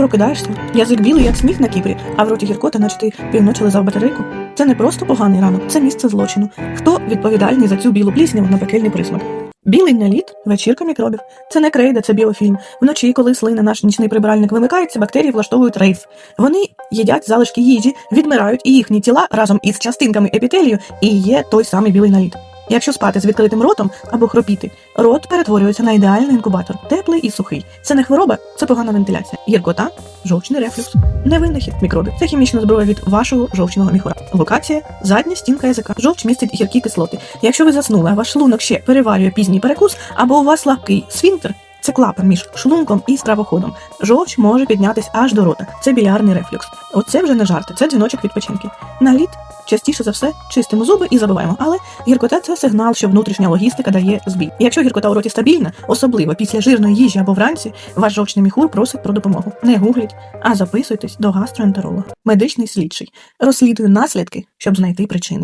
Прокидаєшся, язик білий, як сніг на кіпрі, а в роті гіркота, наче ти півночі лизав батарейку. Це не просто поганий ранок, це місце злочину. Хто відповідальний за цю білу плісняву на пекельний присмак? Білий наліт, вечірка мікробів. Це не крейда, це біофільм. Вночі, коли слине наш нічний прибиральник вимикається, бактерії влаштовують рейф. Вони їдять залишки їжі, відмирають, і їхні тіла разом із частинками епітелію і є той самий білий наліт. Якщо спати з відкритим ротом або хропіти, рот перетворюється на ідеальний інкубатор, теплий і сухий. Це не хвороба, це погана вентиляція. Гіркота, жовчний рефлюкс, не винахід мікробів. Це хімічна зброя від вашого жовчного міхура. Локація задня стінка язика. Жовч містить гіркі кислоти. Якщо ви заснули, а ваш шлунок ще переварює пізній перекус, або у вас слабкий свінтер. Це клапан між шлунком і стравоходом. Жовч може піднятись аж до рота. Це білярний рефлюкс. Оце вже не жарти, це дзвіночок від печінки. Наліт частіше за все чистимо зуби і забуваємо. Але гіркота це сигнал, що внутрішня логістика дає збій. Якщо гіркота у роті стабільна, особливо після жирної їжі або вранці, ваш жовчний міхур просить про допомогу. Не гугліть, а записуйтесь до гастроентеролога. Медичний слідчий розслідує наслідки, щоб знайти причини.